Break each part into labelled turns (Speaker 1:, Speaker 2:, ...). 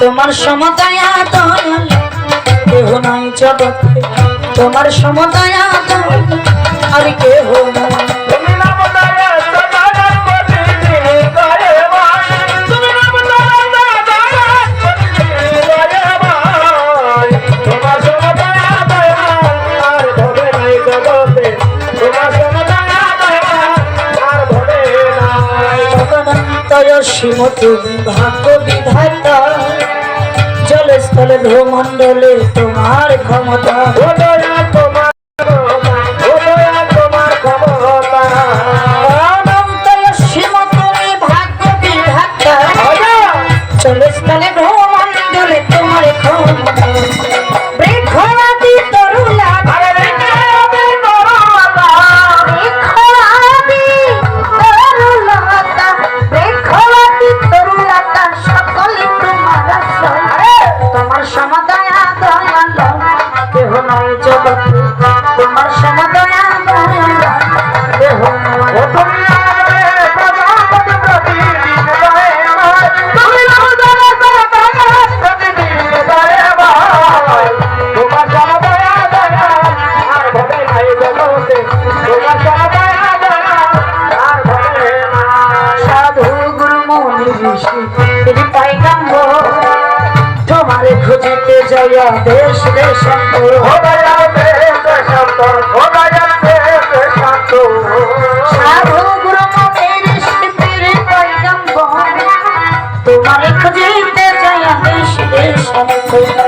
Speaker 1: তোমার সমতায়া দল কেহ নাই জগতে। তোমার সমতায়া দল আর কেহ নাই
Speaker 2: অন্তর সীম তুমি
Speaker 1: ভাগ্য বিধাতা জলে স্থলে ভ্রমণ্ডলে তোমার ক্ষমতা। বদল মনে ঋষি তিনি পাইলাম তোমার খুঁজিতে যাইয়া দেশ দেশান্তর। সাধু গুরু মনে ঋষি তিনি পাইলাম তোমার খুঁজিতে যাইয়া দেশ দেশান্তর।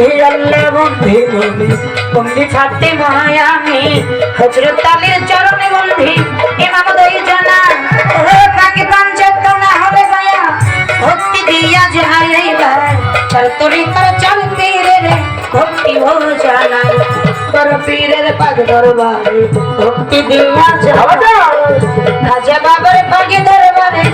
Speaker 1: হে আল্লাহ বন্ধে নবী বন্দি ফাতে আমি। হজরত আলীর চরণে বন্ধি। ইমাম দই জানা ও ফাঁকে পাঞ্জাত না হবে মায়া। ভক্তি দিয়া যাই ভাই চল তোরে কর চল পীরে রে। ভক্তি হো জানা কর পীরের পাগ দরবারে। ভক্তি দিয়া যাই রাজা বাবার পাগে দরবারে।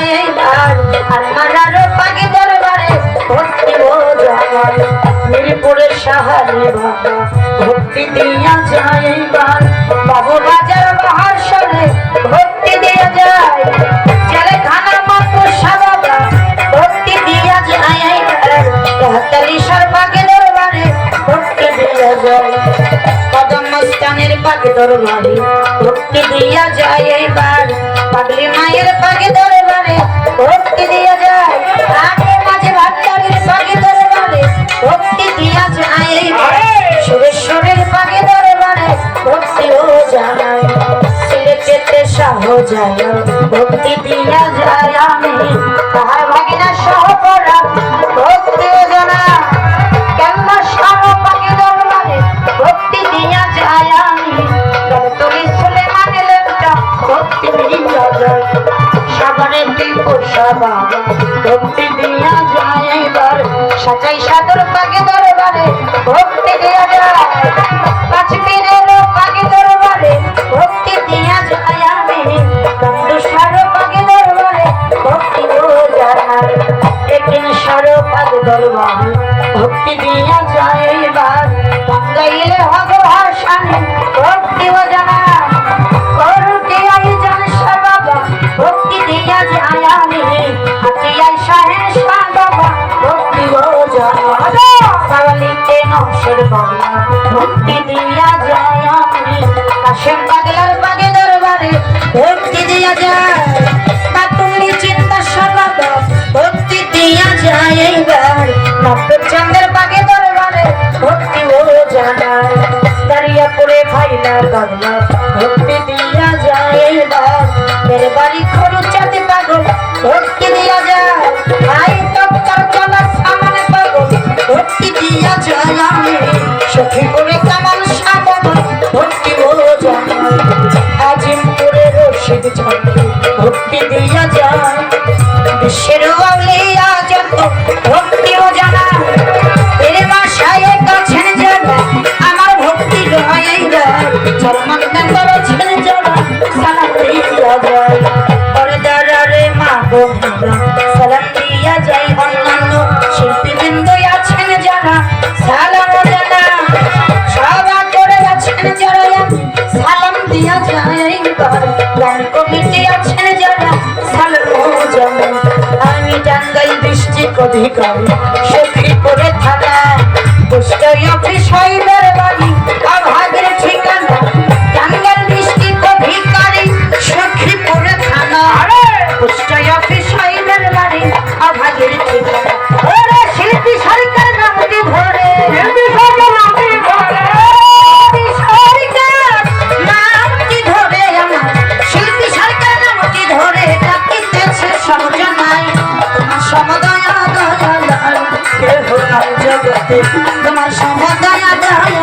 Speaker 1: যায় ডাল আর মারার পাখি দরবারে ভক্তি মিরপুরে সাহারে বাবা ভক্তি দিয়া যায় ডাল বোঝায় ভক্তি ভক্তি যোজনা সাজাই সাদর পাখি দরবারে ভক্তি দিয়া দরবারে ভক্তি দিয়া যাইবার, গঙ্গাইলে হব ভাসানে ভক্তি বোঝানা করতে আই জান বাবা ভক্তি দিয়া যায় আমি হাতি আই শাহে শাহ ভক্তি বোঝানা সাওয়ালিতে নশের বাবা ভক্তি পড়ে বাংলা ভক্তি দিয়া যায় এইবার মেরে বাড়ি খরু চাঁদি পাগল ভক্তি দিয়া যায় ভাই দপ্তর চলার সামনে পাগল ভক্তি দিয়া যায় আমি সখী করে কামাল সাবান ভক্তি বোঝানা আজিমপুরে রশিদ ঝন্ডু ভক্তি দিয়া যায় বিশ্বের আউলিয়া যত ভক্তি অধিকারী সত্যি করে থাকা। পুষ্টই অফিস হইবার বাড়ি অভাগের ঠিকানা। টাঙ্গাইল ডিস্ট্রিক্ট অধিকারী সখী করে থানা পুষ্টই অফিস হইবার বাড়ি অভাগের ঠিকানা। শিল্পী সরকার নামটি ধরে। জগতে তোমার সমদয়া দয়াল